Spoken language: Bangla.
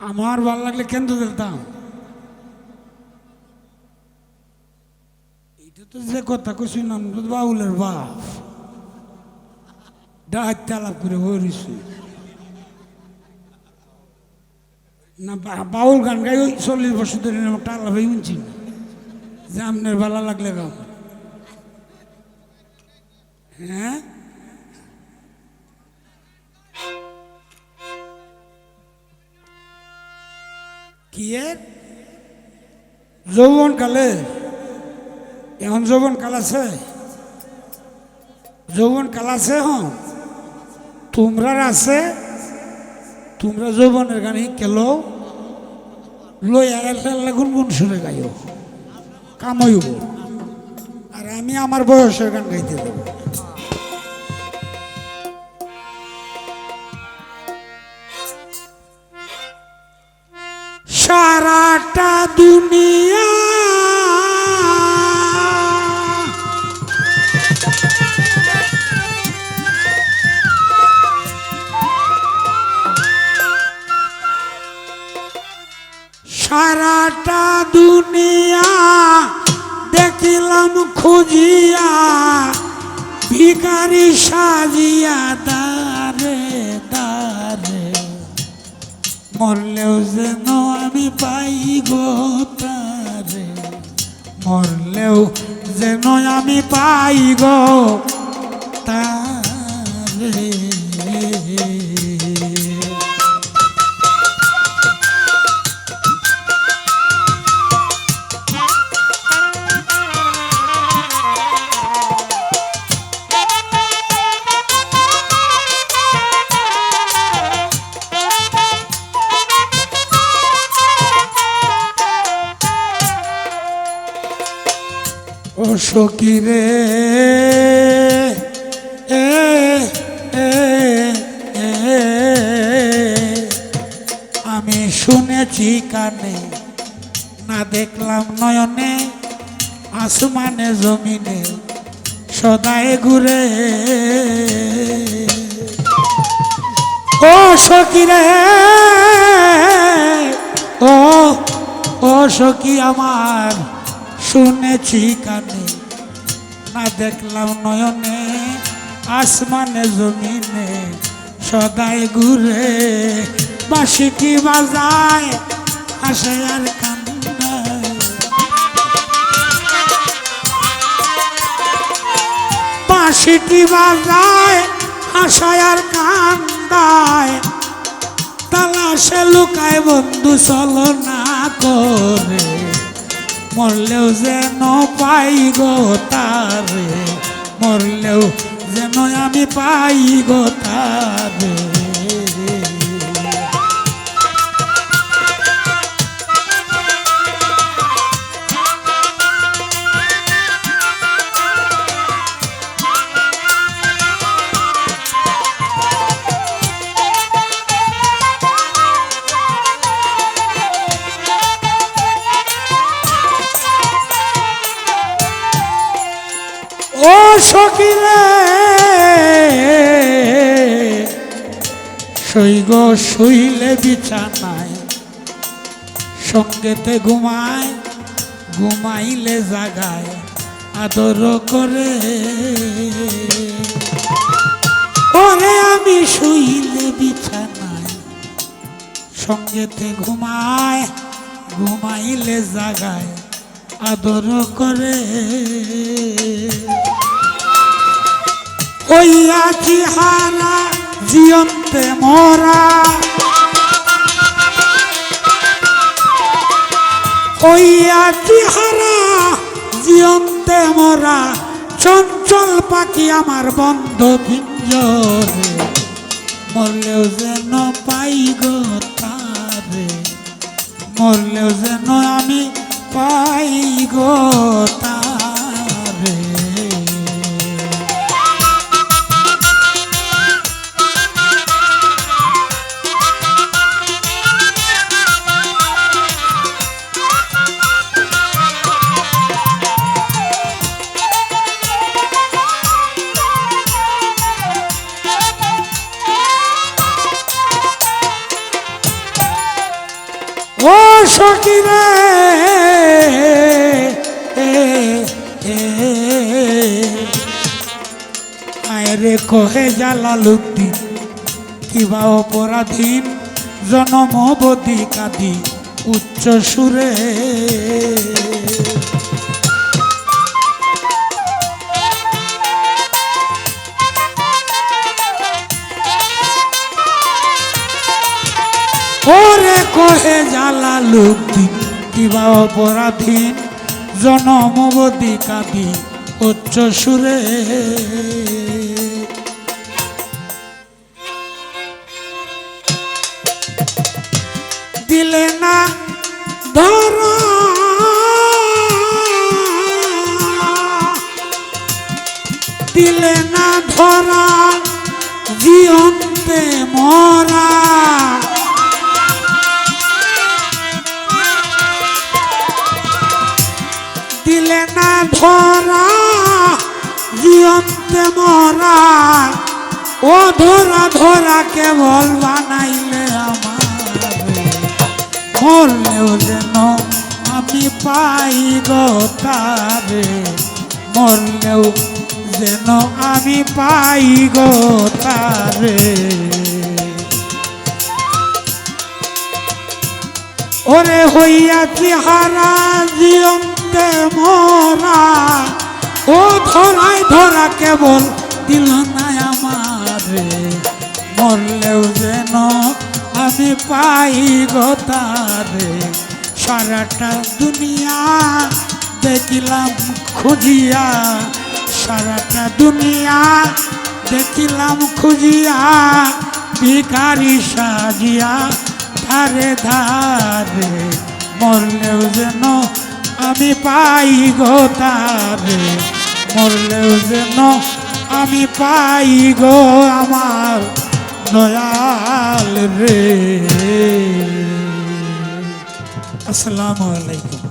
আমার ভালো লাগলে কেন্দ্র দিতাম? এটা তো যে কথা নন্দুদ বাউলের বাপ। ডাকতে আলাপ করে হরিছি না বাউল গান গাই ওই চল্লিশ বছর ধরে একটা আলাপই শুনছি যে আপনার ভালো লাগলে গাও হ্যাঁ? কি এর যৌবন কালে। এখন যৌবন কাল আছে। যৌবন কাল আছে হন তোমরা আছে। তোমরা যৌবনের গানে কেলো। লই আল্লাহ গুনগুন সুরে গাইও কামইব আর আমি আমার বয়সের গান গাইতে দেবো দুনিয়া দেখিলাম খুঁজিয়া ভিকারি সাজিয়া দারে দারে। মরলেও যেন আমি পাই গো তারে মরলেও যেন আমি পাই গো তারে। ও এ, আমি শুনেছি কানে না দেখলাম নয়নে আসমানে জমিনে সদায় ঘুরে। ও সকিরে ও ও সখী আমার। শুনেছি কানে, না দেখলাম নয়নে, আসমানে, জমিনে, সদাই ঘুরে। বাসিটি বাজায়, আসে আর কান্দায় বাঁশিটি বাজায় হাসায় আর কান্দায়। তালাশে লুকায় বন্ধু চলো না করে মরলেও যেন পাই গো তারে মরলেও যেন আমি পাই গো তারে। সৈগ শুইলে বিছানায়। সঙ্গেতে ঘুমায়, ঘুমাইলে জাগায়। আদর করে। ওরে আমি শুইলে বিছানায়, সঙ্গেতে ঘুমায়, ঘুমাইলে জাগায়। আদর করে। ওইয়া হারা জিয়ন্তে মরা। ওইয়া হারা জিয়ন্তে মরা। চঞ্চল পাখি আমার বন্ধ পিঞ্জরে মরলেও যেন পাই গো তারে। মরলেও যেন আমি পাই গো তারে কহে জালালুদ্দিন কিবা অপরাধীন জনমবদি কাদি উচ্চ সুরে। ওরে কহে জালালুদ্দিন কিবা অপরাধীন জনমবদি কাদি উচ্চ সুরে। দিলে না ধর। দিলে না ধরা জিয়ন্তে মরা। দিলে না ধরা জিয়ন্তে মরা। ও ধরা ধরা কেবল বানাইলে পাই গো তারে মরলেও যেন আমি পাই গো তারে। ওরে হইয়াছি হারা জিয়ন্তে মরা, ও ধরাই ধরা কেবল দিল না আমারে। মরলেও যেন আমি পাই গো তারে। সারাটা দুনিয়া দেখিলাম খুঁজিয়া। সারাটা দুনিয়া দেখিলাম খুঁজিয়া। ভিখারি সাজিয়া ধারে ধারে মরলেও যেন আমি পাই গো তারে। মরলেও যেন আমি পাই গো আমার দয়াল রে। আসসালামু আলাইকুম।